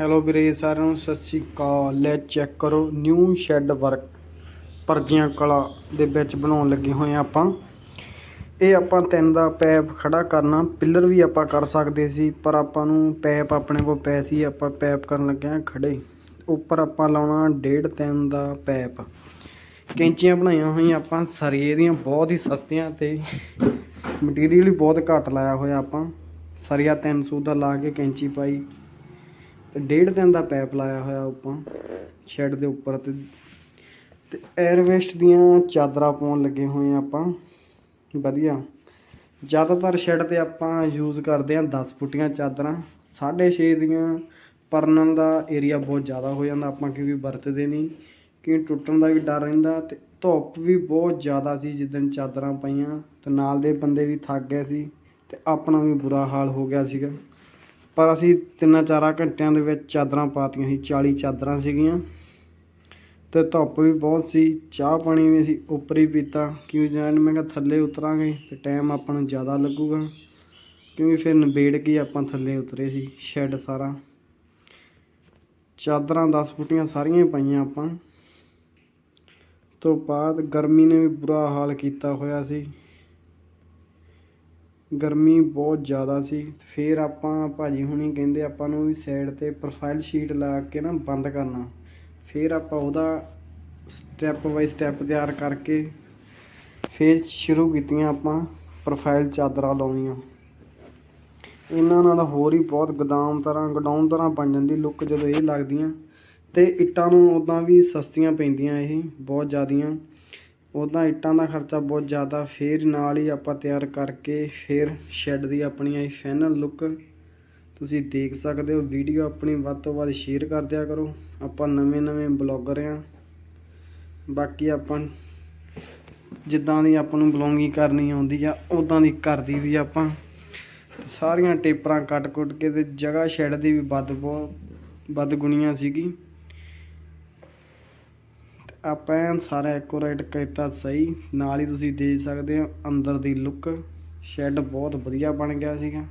Hello ਵੀਰੇ, ਸਾਰਿਆਂ ਨੂੰ ਸਤਿ ਸ਼੍ਰੀ ਅਕਾਲ। ਲੈ ਚੈੱਕ ਕਰੋ ਨਿਊ ਸ਼ੈੱਡ ਵਰਕ ਪਰਜੀਆਂ ਕਲਾ ਦੇ ਵਿੱਚ ਬਣਾਉਣ ਲੱਗੇ ਹੋਏ ਆ ਆਪਾਂ। ਇਹ ਆਪਾਂ ਤਿੰਨ ਦਾ ਪੈਪ ਖੜਾ ਕਰਨਾ। ਪਿੱਲਰ ਵੀ ਆਪਾਂ ਕਰ ਸਕਦੇ ਸੀ, ਪਰ ਆਪਾਂ ਨੂੰ ਪੈਪ ਆਪਣੇ ਕੋਲ ਪੈ ਸੀ, ਆਪਾਂ ਪੈਪ ਕਰਨ ਲੱਗੇ ਆ ਖੜੇ ਉੱਪਰ ਆਪਾਂ ਲਾਉਣਾ ਡੇਢ ਤਿੰਨ ਦਾ ਪੈਪ। ਕੈਂਚੀਆਂ ਬਣਾਈਆਂ ਹੋਈਆਂ ਆਪਾਂ ਸਰੀਏ ਦੀਆਂ ਬਹੁਤ ਹੀ ਸਸਤੀਆਂ ਤੇ ਮਟੀਰੀਅਲ ਵੀ ਬਹੁਤ ਘੱਟ ਲਾਇਆ ਹੋਇਆ ਆਪਾਂ। ਸਰੀਆ 300 ਦਾ ਲਾ ਕੇ ਕੈਂਚੀ ਪਾਈ। ਤੇ ਡੇਢ ਦਿਨ ਦਾ ਪੈਪ ਲਾਇਆ ਹੋਇਆ ਆਪਾਂ, ਸ਼ੈੱਡ ਦੇ ਉੱਪਰ ਤੇ। ਤੇ 에ਅਰਵੇਸਟ ਦੀਆਂ ਚਾਦਰਾਂ ਪਾਉਣ ਲੱਗੇ ਹੋਏ ਆ ਆਪਾਂ। ਵਧੀਆ। ਜ਼ਿਆਦਾਤਰ ਸ਼ੈੱਡ ਤੇ ਆਪਾਂ ਯੂਜ਼ ਕਰਦੇ ਆ 10 ਫੁੱਟੀਆਂ ਚਾਦਰਾਂ। 6.5 ਦੀਆਂ ਪਰਨਨ ਦਾ ਏਰੀਆ ਬਹੁਤ ਜ਼ਿਆਦਾ ਹੋ ਜਾਂਦਾ ਆਪਾਂ ਕਿਉਂਕਿ ਵਰਤਦੇ ਨਹੀਂ। ਕਿ ਟੁੱਟਣ ਦਾ ਵੀ ਡਰ ਰਹਿੰਦਾ ਤੇ ਧੁੱਪ ਵੀ ਬਹੁਤ ਜ਼ਿਆਦਾ ਸੀ ਜਿੱਦਣ ਚਾਦਰਾਂ ਪਾਈਆਂ ਤੇ ਨਾਲ ਦੇ ਬੰਦੇ ਵੀ ਥੱਕ ਗਏ ਸੀ ਤੇ ਆਪਣਾ ਵੀ ਬੁਰਾ ਹਾਲ ਹੋ ਗਿਆ ਸੀਗਾ। ਪਰ ਅਸੀਂ ਤਿੰਨਾਂ ਚਾਰਾਂ ਘੰਟਿਆਂ ਦੇ ਵਿੱਚ ਚਾਦਰਾਂ ਪਾਤੀਆਂ ਸੀ 40 ਚਾਦਰਾਂ ਸੀਗੀਆਂ ਤੇ ਧੁੱਪ ਵੀ ਬਹੁਤ ਸੀ, ਚਾਹ ਪਾਣੀ ਵੀ ਅਸੀਂ ਉੱਪਰ ਹੀ ਪੀਤਾ। ਕਿਉਂ ਜਾਣ ਮੈਂ ਕਿਹਾ ਥੱਲੇ ਉਤਰਾਂਗੇ ਤੇ ਟਾਈਮ ਆਪਾਂ ਨੂੰ ਜ਼ਿਆਦਾ ਲੱਗੂਗਾ। ਕਿਉਂਕਿ ਫਿਰ ਨਿਬੇੜ ਕੇ ਆਪਾਂ ਥੱਲੇ ਉਤਰੇ ਸੀ ਸ਼ੈੱਡ ਸਾਰਾ। ਚਾਦਰਾਂ 10 ਫੁੱਟੀਆਂ ਸਾਰੀਆਂ ਪਾਈਆਂ ਆਪਾਂ। ਤੋਂ ਬਾਅਦ ਗਰਮੀ ਨੇ ਵੀ ਬੁਰਾ ਹਾਲ ਕੀਤਾ ਹੋਇਆ ਸੀ। ਗਰਮੀ ਬਹੁਤ ਜ਼ਿਆਦਾ ਸੀ, ਫਿਰ ਆਪਾਂ ਭਾਜੀ ਹੁਣੀ ਕਹਿੰਦੇ ਆਪਾਂ ਨੂੰ ਵੀ ਸਾਈਡ ਤੇ ਪ੍ਰੋਫਾਈਲ ਸ਼ੀਟ ਲਾ ਕੇ ਨਾ ਬੰਦ ਕਰਨਾ। ਫਿਰ ਆਪਾਂ ਉਹਦਾ ਸਟੈਪ ਬਾਈ ਸਟੈਪ ਤਿਆਰ ਕਰਕੇ ਫਿਰ ਸ਼ੁਰੂ ਕੀਤੀਆਂ ਆਪਾਂ ਪ੍ਰੋਫਾਈਲ ਚਾਦਰਾਂ ਲਾਉਣੀਆਂ। ਇਹਨਾਂ ਨਾਲ ਤਾਂ ਹੋਰ ਹੀ ਬਹੁਤ ਗਦਾਮ ਤਰ੍ਹਾਂ, ਗਡਾਊਨ ਤਰ੍ਹਾਂ ਬਣ ਜਾਂਦੀ ਲੁੱਕ ਜਦੋਂ ਇਹ ਲੱਗਦੀਆਂ ਤੇ ਇੱਟਾਂ ਨੂੰ ਉਦਾਂ ਵੀ ਸਸਤੀਆਂ ਪੈਂਦੀਆਂ ਇਹ, ਬਹੁਤ ਜ਼ਿਆਦੀਆਂ। ਉੱਦਾਂ ਇੱਟਾਂ ਦਾ ਖਰਚਾ ਬਹੁਤ ਜ਼ਿਆਦਾ। ਫਿਰ ਨਾਲ ਹੀ ਆਪਾਂ ਤਿਆਰ ਕਰਕੇ ਫਿਰ ਸ਼ੈੱਡ ਦੀ ਆਪਣੀ ਆਈ ਫਾਈਨਲ ਲੁੱਕ ਤੁਸੀਂ ਦੇਖ ਸਕਦੇ ਹੋ ਵੀਡੀਓ ਆਪਣੀ ਵੱਧ ਤੋਂ ਵੱਧ ਸ਼ੇਅਰ ਕਰ ਦਿਆ ਕਰੋ। ਆਪਾਂ ਨਵੇਂ ਨਵੇਂ ਬਲੌਗਰ ਆ ਬਾਕੀ ਆਪਾਂ ਜਿੱਦਾਂ ਦੀ ਆਪਾਂ ਨੂੰ ਬਲੌਗਿੰਗ ਕਰਨੀ ਆਉਂਦੀ ਆ ਉਦਾਂ ਦੀ ਕਰਦੀ ਵੀ ਆਪਾਂ। ਸਾਰੀਆਂ ਟੇਪਰਾਂ ਕੱਟ-ਕੁੱਟ ਕੇ ਤੇ ਜਗ੍ਹਾ ਸ਼ੈੱਡ ਦੀ ਵੀ ਵੱਧ ਬਹੁਤ ਵੱਧ ਗੁਣੀਆਂ ਸੀਗੀ। ਆਪਾਂ ਐਨ ਸਾਰਾ ਐਕੋਰੇਟ ਕੀਤਾ ਸਹੀ, ਨਾਲ ਹੀ ਤੁਸੀਂ ਦੇਖ ਸਕਦੇ ਹੋ ਅੰਦਰ ਦੀ ਲੁੱਕ ਸ਼ੈੱਡ ਬਹੁਤ ਵਧੀਆ ਬਣ ਗਿਆ ਸੀਗਾ।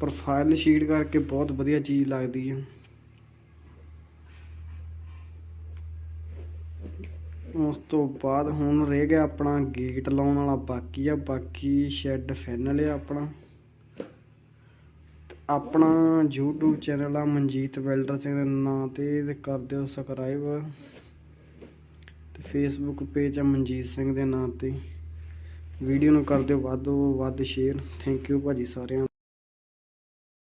ਪ੍ਰੋਫਾਈਲ ਸ਼ੀਟ ਕਰਕੇ ਬਹੁਤ ਵਧੀਆ ਚੀਜ਼ ਲੱਗਦੀ ਹੈ ਉਸ ਤੋਂ ਬਾਅਦ ਹੁਣ ਰਹਿ ਗਿਆ ਆਪਣਾ ਗੇਟ ਲਾਉਣ ਵਾਲਾ, ਬਾਕੀ ਆ, ਬਾਕੀ ਸ਼ੈੱਡ ਫਾਈਨਲ ਆ ਆਪਣਾ। ਆਪਣਾ YouTube ਚੈਨਲ ਆ ਮਨਜੀਤ ਵੈਲਡਰ ਸਿੰਘ ਦੇ ਨਾਂ ਤੇ ਤੇ ਕਰ ਦਿਓ ਸਬਸਕ੍ਰਾਈਬ ਤੇ Facebook ਪੇਜ ਆ ਮਨਜੀਤ ਸਿੰਘ ਦੇ ਨਾਂ ਤੇ। ਵੀਡੀਓ ਨੂੰ ਕਰ ਦਿਓ ਵੱਧ ਤੋਂ ਵੱਧ ਸ਼ੇਅਰ ਥੈਂਕ ਯੂ ਭਾਜੀ ਸਾਰਿਆਂ